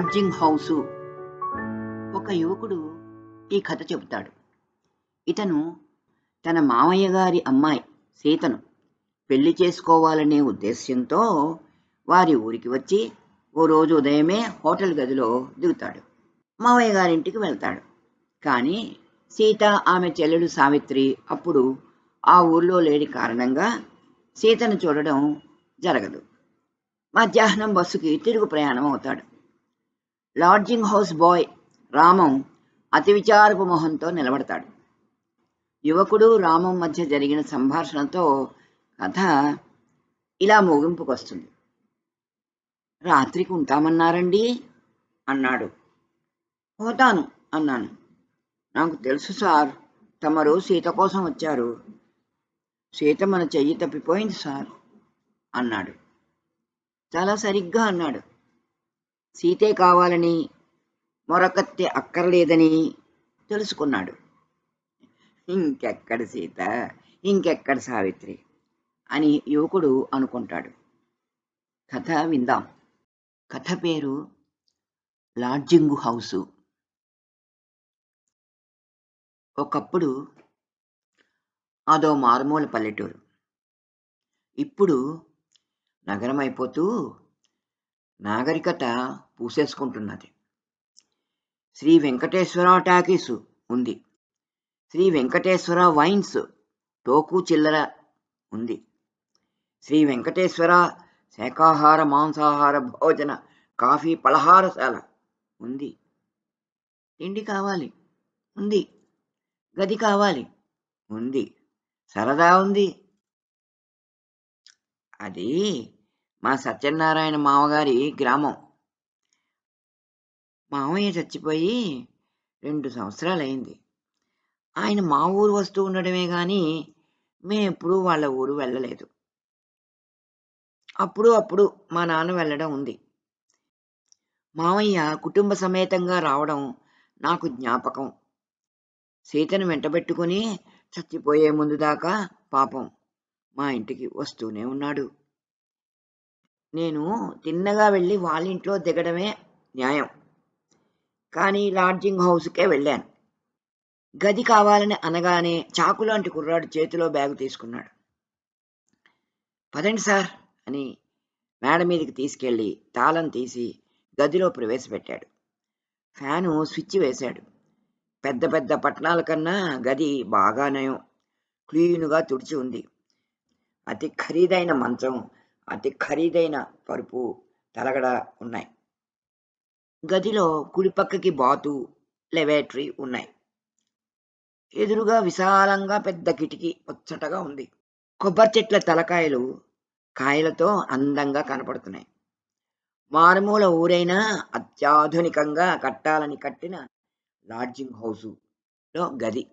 Lodging house. ఒక యువకుడు ఈ కథ చెబుతాడు. ఇతను తన మామయ్య గారి అమ్మాయి సీతను పెళ్ళి చేసుకోవాలనే ఉద్దేశ్యంతో వారి ఊరికి వచ్చి ఓ రోజు ఉదయమే హోటల్ గదిలో దిగుతాడు. మావయ్య గారింటికి వెళ్తాడు. కానీ సీత ఆమె చెల్లెడు సావిత్రి అప్పుడు ఆ ఊర్లో లేని కారణంగా సీతను చూడడం జరగదు. మధ్యాహ్నం బస్సుకి తిరుగు ప్రయాణం అవుతాడు. లాడ్జింగ్ హౌస్ బాయ్ రామం అతి విచారపు మొహంతో నిలబడతాడు. యువకుడు రామం మధ్య జరిగిన సంభాషణతో కథ ఇలా ముగింపుకొస్తుంది. రాత్రికి ఉంటామన్నారండి? అన్నాడు. పోతాను అన్నాను. నాకు తెలుసు సార్ తమరు సీత కోసం వచ్చారు. సీత మన చెయ్యి తప్పిపోయింది సార్ అన్నాడు. చాలా సరిగ్గా అన్నాడు. సీతే కావాలని మరొకత్తి అక్కర్లేదని తెలుసుకున్నాడు. ఇంకెక్కడ సీత? ఇంకెక్కడ సావిత్రి? అని యువకుడు అనుకుంటాడు. కథ విందాం. కథ పేరు లాడ్జింగు హౌసు. ఒకప్పుడు అదో మారుమూల పల్లెటూరు. ఇప్పుడు నగరం అయిపోతూ నాగరికత పూసేసుకుంటున్నది. శ్రీ వెంకటేశ్వర టాకీసు ఉంది. శ్రీ వెంకటేశ్వర వైన్స్ టోకు చిల్లర ఉంది. శ్రీ వెంకటేశ్వర శాకాహార మాంసాహార భోజన కాఫీ పలహారశాల ఉంది. తిండి కావాలి. ఉంది. గది కావాలి. ఉంది. సరదా ఉంది. అది మా సత్యనారాయణ మామగారి గ్రామం. మామయ్య చచ్చిపోయి రెండు సంవత్సరాలైంది. ఆయన మా ఊరు వస్తూ ఉండడమే కానీ మేము వాళ్ళ ఊరు వెళ్ళలేదు. అప్పుడు అప్పుడు మా నాన్న వెళ్ళడం ఉంది. మామయ్య కుటుంబ సమేతంగా రావడం నాకు జ్ఞాపకం. సీతను వెంటబెట్టుకుని చచ్చిపోయే ముందు దాకా పాపం మా ఇంటికి వస్తూనే ఉన్నాడు. నేను తిన్నగా వెళ్ళి వాళ్ళ ఇంట్లో దిగడమే న్యాయం. కానీ లాడ్జింగ్ హౌస్కే వెళ్ళాను. గది కావాలని అనగానే చాకు లాంటి కుర్రాడు చేతిలో బ్యాగు తీసుకున్నాడు. పదండి సార్ అని మేడ మీదకి తీసుకెళ్ళి తాళం తీసి గదిలో ప్రవేశపెట్టాడు. ఫ్యాను స్విచ్ వేశాడు. పెద్ద పెద్ద పట్టణాల కన్నా గది బాగా నయం. క్లీనుగా తుడిచి ఉంది. అతి ఖరీదైన మంచం అతి ఖరీదైన పరుపు తలగడ ఉన్నాయి. గదిలో కుడిపక్కకి బాతు లెబరేటరీ ఉన్నాయి. ఎదురుగా విశాలంగా పెద్ద కిటికీ ముచ్చటగా ఉంది. కొబ్బరి చెట్ల తలకాయలు కాయలతో అందంగా కనపడుతున్నాయి. మారుమూల ఊరైనా అత్యాధునికంగా కట్టాలని కట్టిన లాడ్జింగ్ హౌసులో గది.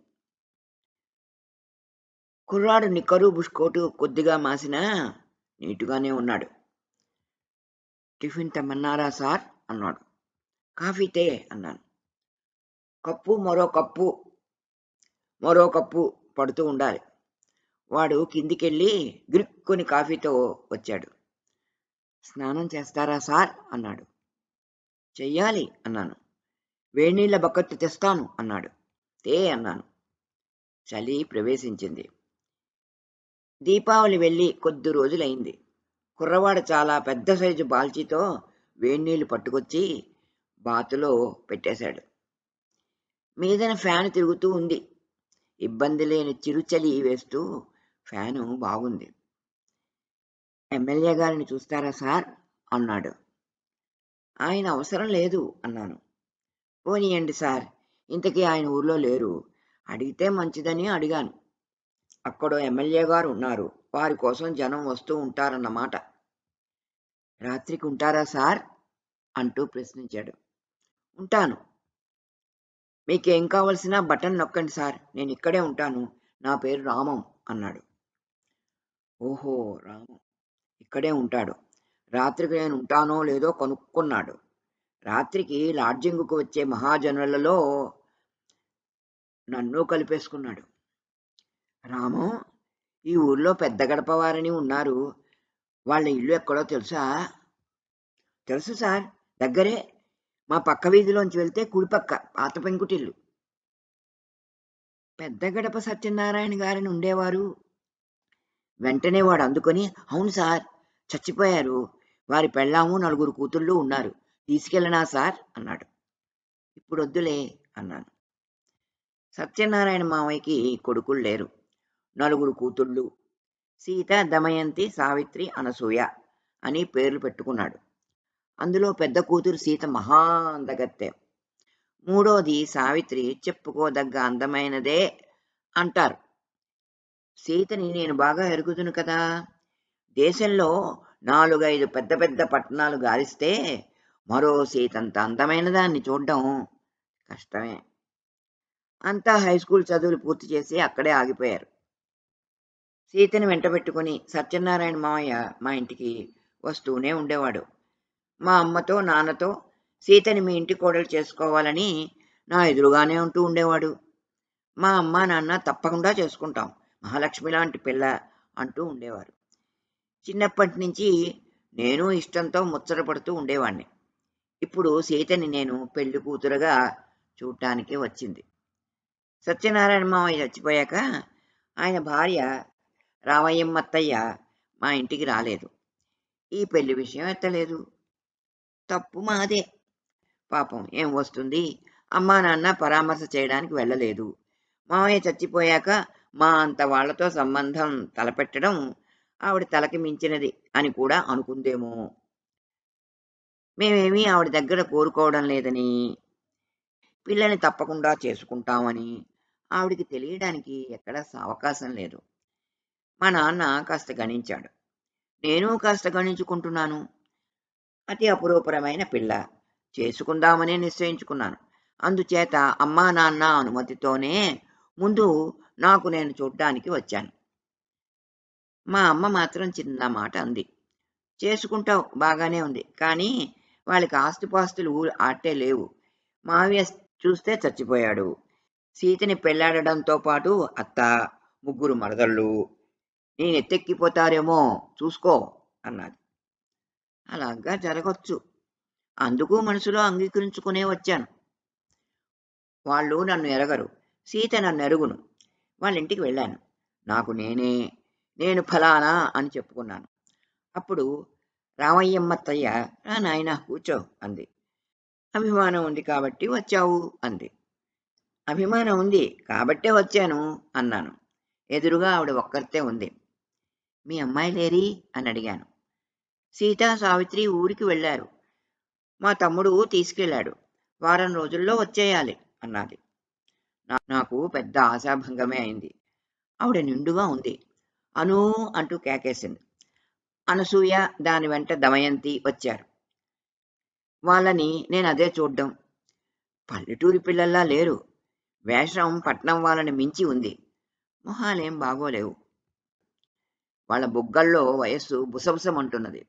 కుర్రాడు నిక్కరు బుష్కోటు కొద్దిగా మాసిన నీటుగానే ఉన్నాడు. టిఫిన్ తెమ్మన్నారా సార్? అన్నాడు. కాఫీ తే అన్నాను. కప్పు మరో కప్పు మరో కప్పు పడుతూ ఉండాలి. వాడు కిందికెళ్ళి గిరుక్కుని కాఫీతో వచ్చాడు. స్నానం చేస్తారా సార్? అన్నాడు. చెయ్యాలి అన్నాను. వేణీళ్ళ బకెట్ తెస్తాను అన్నాడు. తే అన్నాను. చలి ప్రవేశించింది. దీపావళి వెళ్ళి కొద్ది రోజులైంది. కుర్రవాడు చాలా పెద్ద సైజు బాల్చీతో వేడినీళ్ళు పట్టుకొచ్చి బాతులో పెట్టేశాడు. మీదన ఫ్యాన్ తిరుగుతూ ఉంది. ఇబ్బంది లేని చిరుచలి వేస్తూ ఫ్యాను బాగుంది. ఎమ్మెల్యే గారిని చూస్తారా సార్? అన్నాడు. ఆయన అవసరం లేదు అన్నాను. పోనీయండి సార్ ఇంతకీ ఆయన ఊర్లో లేరు. అడిగితే మంచిదని అడిగాను. అక్కడో ఎమ్మెల్యే గారు ఉన్నారు. వారి కోసం జనం వస్తూ ఉంటారన్నమాట. రాత్రికి ఉంటారా సార్? అంటూ ప్రశ్నించాడు. ఉంటాను. మీకేం కావలసినా బటన్ నొక్కండి సార్. నేను ఇక్కడే ఉంటాను. నా పేరు రామం అన్నాడు. ఓహో రామం. ఇక్కడే ఉంటాడు. రాత్రికి నేను ఉంటానో లేదో కనుక్కున్నాడు. రాత్రికి లాడ్జింగ్కు వచ్చే మహాజనులలో నన్ను కలిపేసుకున్నాడు. రాము ఈ ఊర్లో పెద్ద గడపవారని ఉన్నారు. వాళ్ళ ఇల్లు ఎక్కడో తెలుసా? తెలుసు సార్. దగ్గరే మా పక్క వీధిలోంచి వెళ్తే కుడిపక్క పాత పెంకుటిల్లు. పెద్ద గడప సత్యనారాయణ గారిని ఉండేవారు. వెంటనే వాడు అందుకొని అవును సార్ చచ్చిపోయారు. వారి పెళ్ళాము నలుగురు కూతుళ్ళు ఉన్నారు. తీసుకెళ్ళనా సార్? అన్నాడు. ఇప్పుడు వద్దులే అన్నాను. సత్యనారాయణ మామయ్యకి కొడుకులు లేరు. నలుగురు కూతుళ్ళు. సీత దమయంతి సావిత్రి అనసూయ అని పేర్లు పెట్టుకున్నాడు. అందులో పెద్ద కూతురు సీత మహా అందగత్తె. మూడోది సావిత్రి చెప్పుకోదగ్గ అందమైనదే అంటారు. సీతని నేను బాగా ఎరుగుదును కదా. దేశంలో నాలుగైదు పెద్ద పెద్ద పట్టణాలు గాలిస్తే మరో సీతంత అందమైన దాన్ని చూడడం కష్టమే. అంతా హై స్కూల్ చదువులు పూర్తి చేసి అక్కడే ఆగిపోయారు. సీతని వెంటబెట్టుకుని సత్యనారాయణ మామయ్య మా ఇంటికి వస్తూనే ఉండేవాడు. మా అమ్మతో నాన్నతో సీతని మీ ఇంటి కోడలు చేసుకోవాలని నా ఎదురుగానే ఉంటూ ఉండేవాడు. మా అమ్మ నాన్న తప్పకుండా చేసుకుంటాం. మహాలక్ష్మి లాంటి పిల్ల అంటూ ఉండేవారు. చిన్నప్పటి నుంచి నేను ఇష్టంతో ముచ్చట పడుతూ ఉండేవాణ్ణి. ఇప్పుడు సీతని నేను పెళ్ళి కూతురుగా చూడటానికి వచ్చింది. సత్యనారాయణ మామయ్య చచ్చిపోయాక ఆయన భార్య రామయ్యమ్మత్తయ్య మా ఇంటికి రాలేదు. ఈ పెళ్ళి విషయం ఎత్తలేదు. తప్పు మాదే. పాపం ఏం వస్తుంది? అమ్మా నాన్న పరామర్శ చేయడానికి వెళ్ళలేదు. మామయ్య చచ్చిపోయాక మా అంత వాళ్ళతో సంబంధం తలపెట్టడం ఆవిడ తలకి మించినది అని కూడా అనుకుందేమో. మేమేమీ ఆవిడ దగ్గర కోరుకోవడం లేదని పిల్లని తప్పకుండా చేసుకుంటామని ఆవిడికి తెలియడానికి ఎక్కడ అవకాశం లేదు. మా నాన్న కాస్త గణించాడు. నేను కాస్త గణించుకుంటున్నాను. అతి అపురూపరమైన పిల్ల. చేసుకుందామనే నిశ్చయించుకున్నాను. అందుచేత అమ్మా నాన్న అనుమతితోనే ముందు నాకు నేను చూడ్డానికి వచ్చాను. మా అమ్మ మాత్రం చిన్న మాట అంది. చేసుకుంటావు బాగానే ఉంది. కానీ వాళ్ళకి ఆస్తిపాస్తులు ఆటే లేవు. మావయ్య చూస్తే చచ్చిపోయాడు. సీతని పెళ్ళాడడంతో పాటు అత్త ముగ్గురు మరదళ్ళు నేను ఎత్తెక్కిపోతారేమో చూసుకో అన్నది అలాగా జరగచ్చు. అందుకు మనసులో అంగీకరించుకునే వచ్చాను. వాళ్ళు నన్ను ఎరగరు. సీత నన్ను ఎరుగును. వాళ్ళ ఇంటికి వెళ్ళాను. నాకు నేనే నేను ఫలానా అని చెప్పుకున్నాను. అప్పుడు రామయ్యమ్మత్తయ్య రా నాయన కూర్చో అంది. అభిమానం ఉంది కాబట్టి వచ్చావు అంది. అభిమానం ఉంది కాబట్టే వచ్చాను అన్నాను. ఎదురుగా ఆవిడ ఒక్కరితే ఉంది. మీ అమ్మాయి లేరి అని అడిగాను. సీత సావిత్రి ఊరికి వెళ్ళారు. మా తమ్ముడు తీసుకెళ్ళాడు. వారం రోజుల్లో వచ్చేయాలి అన్నది. నాకు పెద్ద ఆశాభంగమే అయింది. ఆవిడ నిండుగా ఉంది. అను అంటూ కేకేసింది. అనసూయ దాని వెంట దమయంతి వచ్చారు. వాళ్ళని నేను అదే చూడ్డం. పల్లెటూరి పిల్లల్లా లేరు. వేషం పట్నం వాళ్ళని మించి ఉంది. మొహాలేం బాగోలేవు. వాళ్ళ బుగ్గల్లో వయస్సు బుసబుసమంటున్నది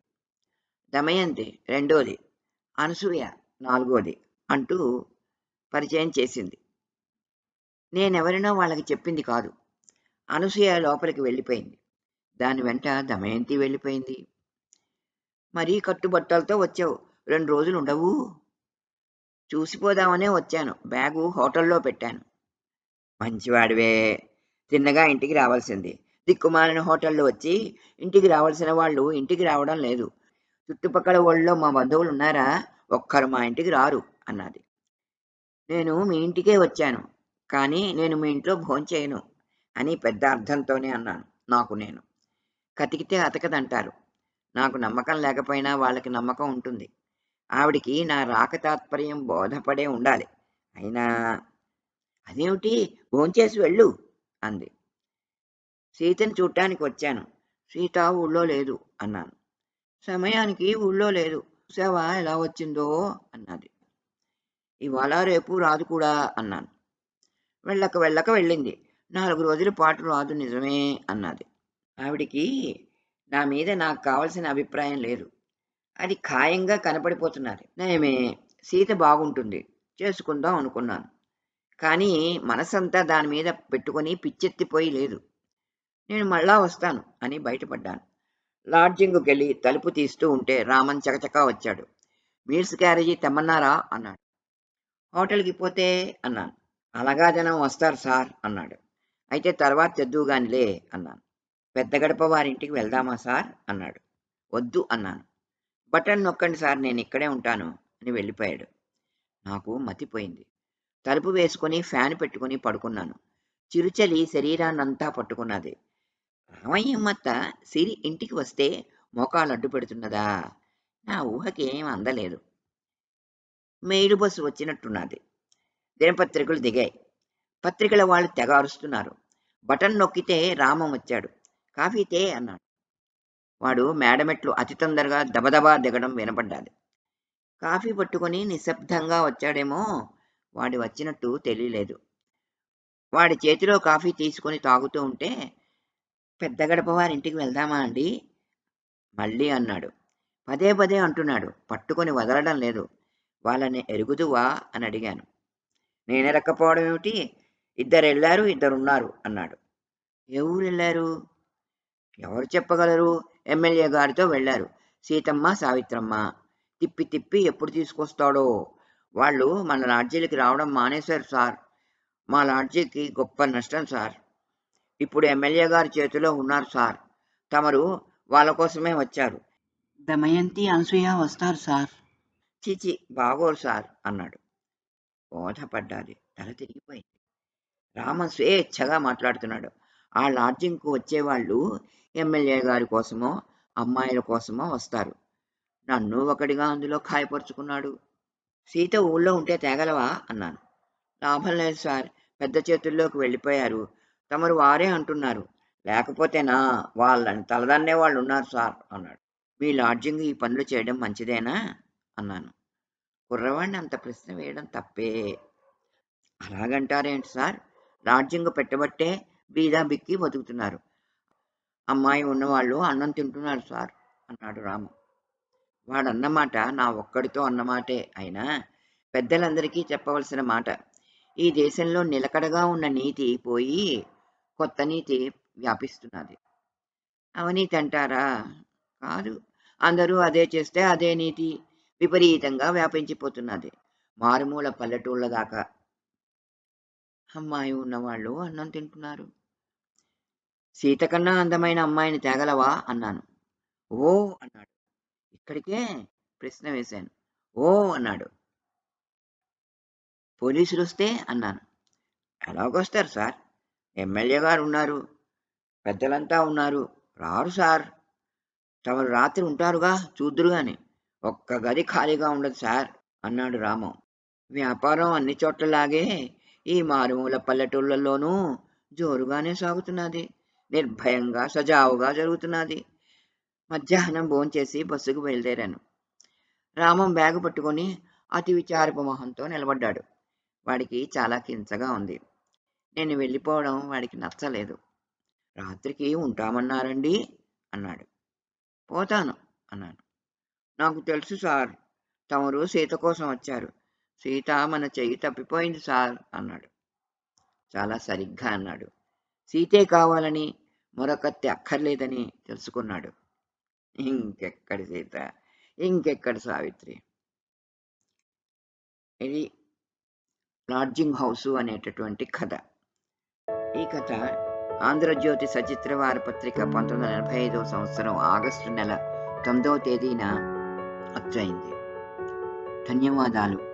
దమయంతి రెండోది అనసూయ నాలుగోది అంటూ పరిచయం చేసింది. నేనెవరినో వాళ్ళకి చెప్పింది కాదు. అనసూయ లోపలికి వెళ్ళిపోయింది. దాని వెంట దమయంతి వెళ్ళిపోయింది. మరీ కట్టుబట్టలతో వచ్చావు. రెండు రోజులు ఉండవు చూసిపోదామనే వచ్చాను. బ్యాగు హోటల్లో పెట్టాను. మంచివాడివే. తిన్నగా ఇంటికి రావాల్సింది. దిక్కుమాలిన హోటల్లో వచ్చి ఇంటికి రావాల్సిన వాళ్ళు ఇంటికి రావడం లేదు. చుట్టుపక్కల ఊళ్ళో మా బంధువులు ఉన్నారా? ఒక్కరు మా ఇంటికి రారు అన్నది. నేను మీ ఇంటికే వచ్చాను కానీ నేను మీ ఇంట్లో భోంచేయను అని పెద్ద అర్థంతోనే అన్నాను నాకు నేను. కతికితే అతకదంటారు. నాకు నమ్మకం లేకపోయినా వాళ్ళకి నమ్మకం ఉంటుంది. ఆవిడికి నా రాక తాత్పర్యం బోధపడే ఉండాలి. అయినా అదేమిటి? భోంచేసి వెళ్ళు అంది. సీతని చూడటానికి వచ్చాను. సీత ఊళ్ళో లేదు అన్నాను. సమయానికి ఊళ్ళో లేదు. చూసావా ఎలా వచ్చిందో అన్నది. ఇవాళ రేపు రాదు కూడా అన్నాను. వెళ్ళక వెళ్ళక వెళ్ళింది. నాలుగు రోజుల పాటు రాదు నిజమే అన్నది. ఆవిడికి నా మీద నాకు కావలసిన అభిప్రాయం లేదు. అది ఖాయంగా కనపడిపోతున్నది. నయమే సీత బాగుంటుంది. చేసుకుందాం అనుకున్నాను. కానీ మనసంతా దాని మీద పెట్టుకొని పిచ్చెత్తిపోయి లేదు. నేను మళ్ళా వస్తాను అని బయటపడ్డాను. లాడ్జింగ్కి వెళ్ళి తలుపు తీస్తూ ఉంటే రామన్ చకచకా వచ్చాడు. మీల్స్ క్యారేజీ తెమ్మన్నారా? అన్నాడు. హోటల్కి పోతే? అన్నాను. అలాగా జనం వస్తారు సార్ అన్నాడు. అయితే తర్వాత తెద్దువుగానిలే అన్నాను. పెద్ద గడప వారింటికి వెళ్దామా సార్? అన్నాడు. వద్దు అన్నాను. బటన్ నొక్కండి సార్ నేను ఇక్కడే ఉంటాను అని వెళ్ళిపోయాడు. నాకు మతిపోయింది. తలుపు వేసుకుని ఫ్యాన్ పెట్టుకుని పడుకున్నాను. చిరుచలి శరీరాన్నంతా పట్టుకున్నది. రామయ్యమ్మత్త సిరి ఇంటికి వస్తే మోకాలు అడ్డు పెడుతున్నదా నా ఊహకి ఏం అందలేదు. మేడు బస్సు వచ్చినట్టున్నది. దినపత్రికలు దిగాయి. పత్రికల వాళ్ళు తెగ అరుస్తున్నారు. బటన్ నొక్కితే రామం వచ్చాడు. కాఫీ తే అన్నాడు. వాడు మేడమెట్లు అతి తొందరగా దబదబా దిగడం వినపడ్డాది. కాఫీ పట్టుకొని నిశ్శబ్దంగా వచ్చాడేమో వాడి వచ్చినట్టు తెలియలేదు. వాడి చేతిలో కాఫీ తీసుకొని తాగుతూ ఉంటే పెద్ద గడప వారింటికి వెళ్దామా అండి? మళ్ళీ అన్నాడు. పదే పదే అంటున్నాడు. పట్టుకొని వదలడం లేదు. వాళ్ళని ఎరుగుదువా అని అడిగాను. నేనెరక్కపోవడం ఏమిటి? ఇద్దరు వెళ్ళారు ఇద్దరు ఉన్నారు అన్నాడు. ఏ ఊరు వెళ్ళారు ఎవరు చెప్పగలరు? ఎమ్మెల్యే గారితో వెళ్ళారు. సీతమ్మ సావిత్రమ్మ. తిప్పి తిప్పి ఎప్పుడు తీసుకొస్తాడో? వాళ్ళు మన లాడ్జీలకి రావడం మానేశారు సార్. మా లాడ్జీకి గొప్ప నష్టం సార్. ఇప్పుడు ఎమ్మెల్యే గారి చేతిలో ఉన్నారు సార్. తమరు వాళ్ళ కోసమే వచ్చారు. దమయంతి అనసూయ వస్తారు సార్. చిచి బాగోరు సార్ అన్నాడు. బోధపడ్డాది తల తిరిగిపోయింది. రామన్ స్వేచ్ఛగా మాట్లాడుతున్నాడు. ఆ లాడ్జింగ్కు వచ్చేవాళ్ళు ఎమ్మెల్యే గారి కోసమో అమ్మాయిల కోసమో వస్తారు. నన్ను ఒకడిగా అందులో ఖాయపరుచుకున్నాడు. సీత ఊళ్ళో ఉంటే తేగలవా? అన్నాను. లాభం లేదు సార్. పెద్ద చేతుల్లోకి వెళ్ళిపోయారు. తమరు వారే అంటున్నారు. లేకపోతేనా వాళ్ళని తలదన్నే వాళ్ళు ఉన్నారు సార్ అన్నాడు. మీ లాడ్జింగ్ ఈ పనులు చేయడం మంచిదేనా? అన్నాను. కుర్రవాడిని అంత ప్రశ్న వేయడం తప్పే. అలాగంటారేంటి సార్? లాడ్జింగ్ పెట్టబట్టే బీదా బిక్కి బతుకుతున్నారు. అమ్మాయి ఉన్నవాళ్ళు అన్నం తింటున్నారు సార్ అన్నాడు రాము. వాడన్నమాట నా ఒక్కడితో అన్నమాటే అయినా పెద్దలందరికీ చెప్పవలసిన మాట. ఈ దేశంలో నిలకడగా ఉన్న నీతి పోయి కొత్త నీతి వ్యాపిస్తున్నది. అవనీతి అంటారా కాదు. అందరూ అదే చేస్తే అదే నీతి విపరీతంగా వ్యాపించిపోతున్నది. మారుమూల పల్లెటూళ్ళ దాకా. అమ్మాయి ఉన్నవాళ్ళు అన్నం తింటున్నారు. సీత కన్నా అందమైన అమ్మాయిని తేగలవా? అన్నాను. ఓ అన్నాడు. ఇక్కడికే ప్రశ్న వేశాను. ఓ అన్నాడు. పోలీసులు వస్తే అన్నాను. ఎలాగొస్తారు సార్? ఎమ్మెల్యే గారు ఉన్నారు పెద్దలంతా ఉన్నారు. రారు సార్. తమరు రాత్రి ఉంటారుగా చూద్దురు గాని. ఒక్క గది ఖాళీగా ఉండదు సార్ అన్నాడు రామం. వ్యాపారం అన్ని చోట్లలాగే ఈ మారుమూల పల్లెటూళ్ళలోనూ జోరుగానే సాగుతున్నది. నిర్భయంగా సజావుగా జరుగుతున్నది. మధ్యాహ్నం భోంచేసి బస్సుకు బయలుదేరాను. రామం బ్యాగు పట్టుకొని అతి విచారపు మొహంతో నిలబడ్డాడు. వాడికి చాలా కించగా ఉంది. నేను వెళ్ళిపోవడం వాడికి నచ్చలేదు. రాత్రికి ఉంటామన్నారండి? అన్నాడు. పోతాను అన్నాను నాకు తెలుసు సార్ తమరు సీత కోసం వచ్చారు. సీత మన చెయ్యి తప్పిపోయింది సార్ అన్నాడు. చాలా సరిగ్గా అన్నాడు. సీతే కావాలని మరొకత్తి అక్కర్లేదని తెలుసుకున్నాడు. ఇంకెక్కడి సీత? ఇంకెక్కడి సావిత్రి? ఇది లాడ్జింగ్ హౌసు అనేటటువంటి కథ. ఈ కథ ఆంధ్రజ్యోతి సచిత్ర వారపత్రిక పంతొమ్మిది వందల ఎనభై ఐదవ సంవత్సరం ఆగస్టు నెల తొమ్మిదవ తేదీన అచ్చయింది. ధన్యవాదాలు.